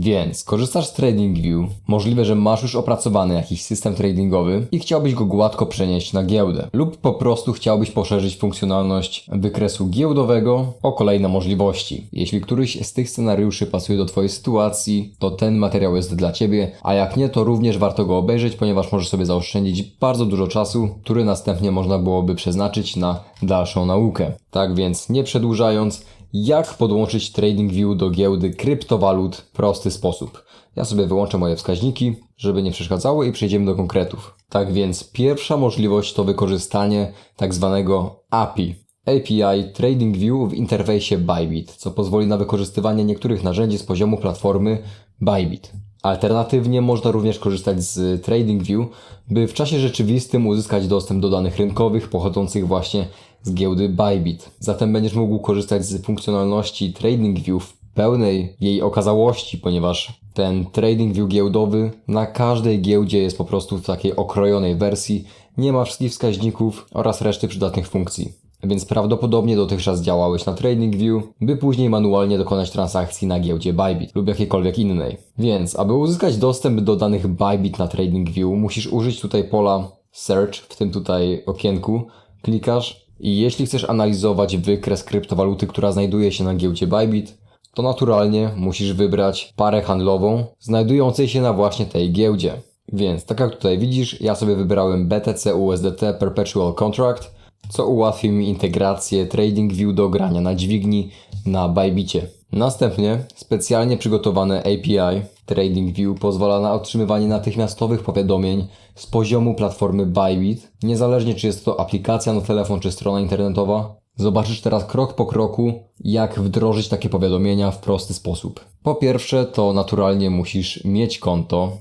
Więc korzystasz z TradingView, możliwe, że masz już opracowany jakiś system tradingowy i chciałbyś go gładko przenieść na giełdę. Lub po prostu chciałbyś poszerzyć funkcjonalność wykresu giełdowego o kolejne możliwości. Jeśli któryś z tych scenariuszy pasuje do Twojej sytuacji, to ten materiał jest dla Ciebie, a jak nie, to również warto go obejrzeć, ponieważ możesz sobie zaoszczędzić bardzo dużo czasu, który następnie można byłoby przeznaczyć na dalszą naukę. Tak więc nie przedłużając, jak podłączyć TradingView do giełdy kryptowalut w prosty sposób. Ja sobie wyłączę moje wskaźniki, żeby nie przeszkadzało i przejdziemy do konkretów. Tak więc pierwsza możliwość to wykorzystanie tak zwanego API. API TradingView w interfejsie Bybit, co pozwoli na wykorzystywanie niektórych narzędzi z poziomu platformy Bybit. Alternatywnie można również korzystać z TradingView, by w czasie rzeczywistym uzyskać dostęp do danych rynkowych pochodzących właśnie z giełdy Bybit. Zatem będziesz mógł korzystać z funkcjonalności TradingView w pełnej jej okazałości, ponieważ ten TradingView giełdowy na każdej giełdzie jest po prostu w takiej okrojonej wersji, nie ma wszystkich wskaźników oraz reszty przydatnych funkcji. Więc prawdopodobnie dotychczas działałeś na TradingView, by później manualnie dokonać transakcji na giełdzie Bybit lub jakiejkolwiek innej. Więc, aby uzyskać dostęp do danych Bybit na TradingView, musisz użyć tutaj pola Search, w tym tutaj okienku. Klikasz jeśli chcesz analizować wykres kryptowaluty, która znajduje się na giełdzie Bybit, to naturalnie musisz wybrać parę handlową znajdującej się na właśnie tej giełdzie. Więc tak jak tutaj widzisz, ja sobie wybrałem BTC USDT Perpetual Contract, co ułatwi mi integrację TradingView do grania na dźwigni na Bybicie. Następnie specjalnie przygotowane API TradingView pozwala na otrzymywanie natychmiastowych powiadomień z poziomu platformy Bybit, niezależnie czy jest to aplikacja na telefon czy strona internetowa. Zobaczysz teraz krok po kroku, jak wdrożyć takie powiadomienia w prosty sposób. Po pierwsze, to naturalnie musisz mieć konto,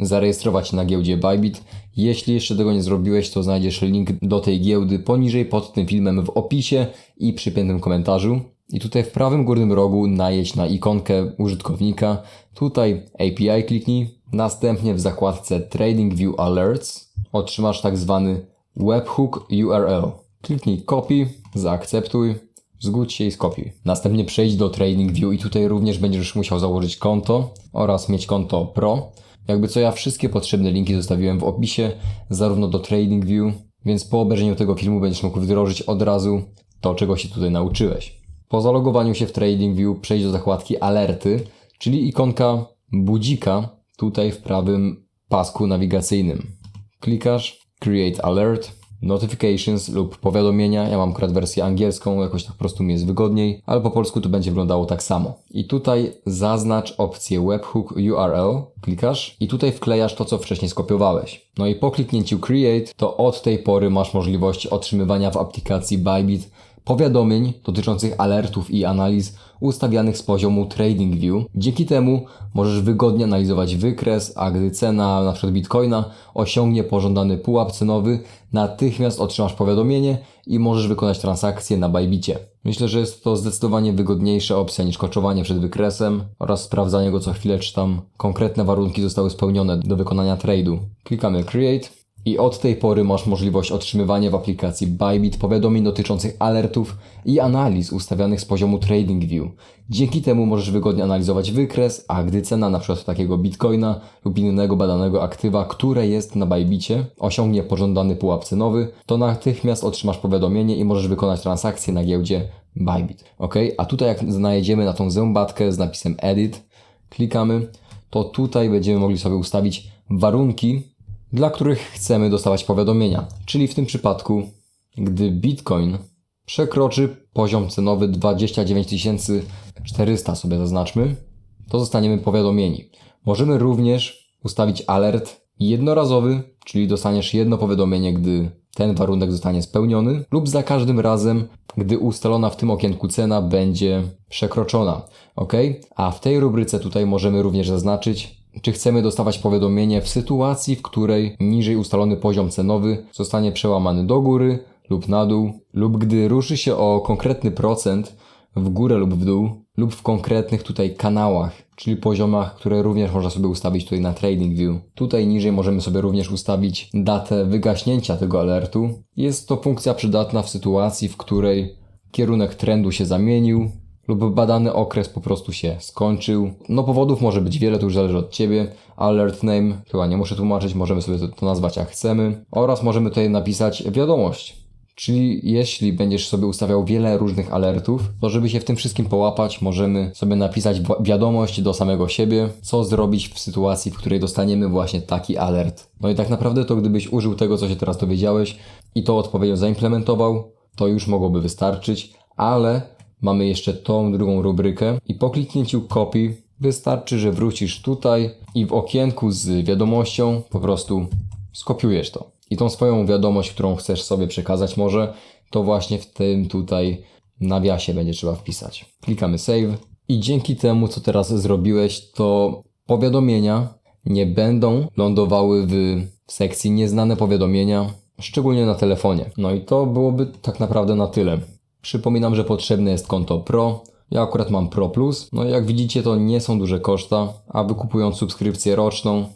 zarejestrować na giełdzie Bybit. Jeśli jeszcze tego nie zrobiłeś, to znajdziesz link do tej giełdy poniżej pod tym filmem w opisie i przypiętym komentarzu. I tutaj w prawym górnym rogu najedź na ikonkę użytkownika. Tutaj API kliknij. Następnie w zakładce TradingView Alerts otrzymasz tak zwany webhook URL. Kliknij copy, zaakceptuj, zgódź się i skopiuj. Następnie przejdź do TradingView i tutaj również będziesz musiał założyć konto oraz mieć konto Pro. Jakby co ja wszystkie potrzebne linki zostawiłem w opisie, zarówno do TradingView, więc po obejrzeniu tego filmu będziesz mógł wdrożyć od razu to, czego się tutaj nauczyłeś. Po zalogowaniu się w TradingView przejdź do zakładki Alerty, czyli ikonka budzika tutaj w prawym pasku nawigacyjnym. Klikasz Create Alert, Notifications lub powiadomienia. Ja mam akurat wersję angielską, jakoś tak po prostu mi jest wygodniej, ale po polsku to będzie wyglądało tak samo. I tutaj zaznacz opcję Webhook URL, klikasz i tutaj wklejasz to, co wcześniej skopiowałeś. No i po kliknięciu Create, to od tej pory masz możliwość otrzymywania w aplikacji Bybit powiadomień dotyczących alertów i analiz ustawianych z poziomu TradingView. Dzięki temu możesz wygodnie analizować wykres, a gdy cena np. Bitcoina osiągnie pożądany pułap cenowy, natychmiast otrzymasz powiadomienie i możesz wykonać transakcję na Bybicie. Myślę, że jest to zdecydowanie wygodniejsza opcja niż koczowanie przed wykresem oraz sprawdzanie go co chwilę, czy tam konkretne warunki zostały spełnione do wykonania trade'u. Klikamy Create i od tej pory masz możliwość otrzymywania w aplikacji Bybit powiadomień dotyczących alertów i analiz ustawianych z poziomu TradingView. Dzięki temu możesz wygodnie analizować wykres, a gdy cena np. takiego bitcoina lub innego badanego aktywa, które jest na Bybicie, osiągnie pożądany pułap cenowy, to natychmiast otrzymasz powiadomienie i możesz wykonać transakcję na giełdzie Bybit. Ok, a tutaj jak znajdziemy na tą zębatkę z napisem Edit, klikamy, to tutaj będziemy mogli sobie ustawić warunki, dla których chcemy dostawać powiadomienia. Czyli w tym przypadku, gdy Bitcoin przekroczy poziom cenowy 29 400 sobie zaznaczmy, to zostaniemy powiadomieni. Możemy również ustawić alert jednorazowy, czyli dostaniesz jedno powiadomienie, gdy ten warunek zostanie spełniony, lub za każdym razem, gdy ustalona w tym okienku cena będzie przekroczona. ok? A w tej rubryce tutaj możemy również zaznaczyć, czy chcemy dostawać powiadomienie w sytuacji, w której niżej ustalony poziom cenowy zostanie przełamany do góry lub na dół, lub gdy ruszy się o konkretny procent w górę lub w dół, lub w konkretnych tutaj kanałach, czyli poziomach, które również można sobie ustawić tutaj na TradingView. Tutaj niżej możemy sobie również ustawić datę wygaśnięcia tego alertu. Jest to funkcja przydatna w sytuacji, w której kierunek trendu się zamienił lub badany okres po prostu się skończył. No powodów może być wiele, to już zależy od Ciebie. Alert name, chyba nie muszę tłumaczyć, możemy sobie to, to nazwać jak chcemy. Oraz możemy tutaj napisać wiadomość. Czyli jeśli będziesz sobie ustawiał wiele różnych alertów, to żeby się w tym wszystkim połapać, możemy sobie napisać wi- wiadomość do samego siebie, co zrobić w sytuacji, w której dostaniemy właśnie taki alert. No i tak naprawdę to gdybyś użył tego, co się teraz dowiedziałeś i to odpowiednio zaimplementował, to już mogłoby wystarczyć, ale mamy jeszcze tą drugą rubrykę i po kliknięciu copy wystarczy, że wrócisz tutaj i w okienku z wiadomością po prostu skopiujesz to. I tą swoją wiadomość, którą chcesz sobie przekazać może, to właśnie w tym tutaj nawiasie będzie trzeba wpisać. Klikamy save i dzięki temu, co teraz zrobiłeś, to powiadomienia nie będą lądowały w sekcji nieznane powiadomienia, szczególnie na telefonie. No i to byłoby tak naprawdę na tyle. Przypominam, że potrzebne jest konto Pro. Ja akurat mam Pro Plus. No i jak widzicie, to nie są duże koszta, a wykupując subskrypcję roczną,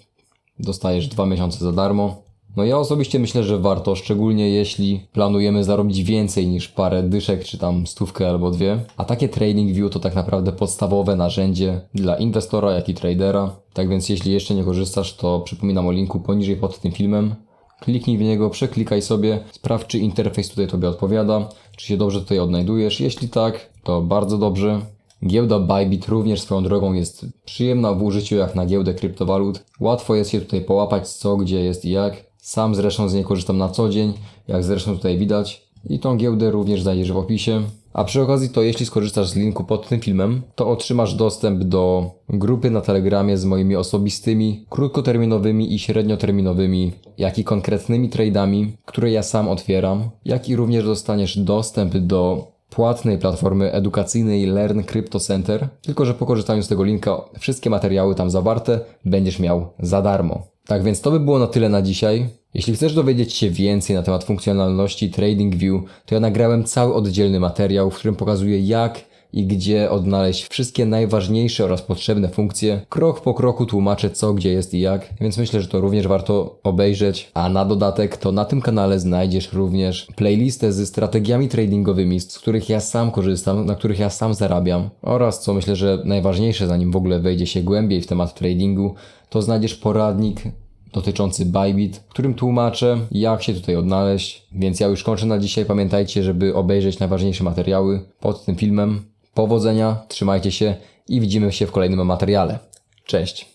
dostajesz dwa miesiące za darmo. No ja osobiście myślę, że warto, szczególnie jeśli planujemy zarobić więcej niż parę dyszek, czy tam stówkę albo dwie. A takie TradingView to tak naprawdę podstawowe narzędzie dla inwestora, jak i tradera. Tak więc jeśli jeszcze nie korzystasz, to przypominam o linku poniżej pod tym filmem. Kliknij w niego, przeklikaj sobie, sprawdź czy interfejs tutaj Tobie odpowiada, czy się dobrze tutaj odnajdujesz. Jeśli tak, to bardzo dobrze. Giełda Bybit również swoją drogą jest przyjemna w użyciu jak na giełdę kryptowalut. Łatwo jest się tutaj połapać co, gdzie jest i jak. Sam zresztą z niej korzystam na co dzień, jak zresztą tutaj widać. I tą giełdę również znajdziesz w opisie. A przy okazji to jeśli skorzystasz z linku pod tym filmem, to otrzymasz dostęp do grupy na Telegramie z moimi osobistymi, krótkoterminowymi i średnioterminowymi, jak i konkretnymi tradami, które ja sam otwieram, jak i również dostaniesz dostęp do płatnej platformy edukacyjnej Learn Crypto Center, tylko że po korzystaniu z tego linka wszystkie materiały tam zawarte będziesz miał za darmo. Tak więc to by było na tyle na dzisiaj. Jeśli chcesz dowiedzieć się więcej na temat funkcjonalności TradingView, to ja nagrałem cały oddzielny materiał, w którym pokazuję jak i gdzie odnaleźć wszystkie najważniejsze oraz potrzebne funkcje. Krok po kroku tłumaczę co, gdzie jest i jak, więc myślę, że to również warto obejrzeć. A na dodatek to na tym kanale znajdziesz również playlistę ze strategiami tradingowymi, z których ja sam korzystam, na których ja sam zarabiam oraz co myślę, że najważniejsze zanim w ogóle wejdzie się głębiej w temat tradingu, to znajdziesz poradnik dotyczący Bybit, którym tłumaczę, jak się tutaj odnaleźć. Więc ja już kończę na dzisiaj. Pamiętajcie, żeby obejrzeć najważniejsze materiały pod tym filmem. Powodzenia, trzymajcie się i widzimy się w kolejnym materiale. Cześć!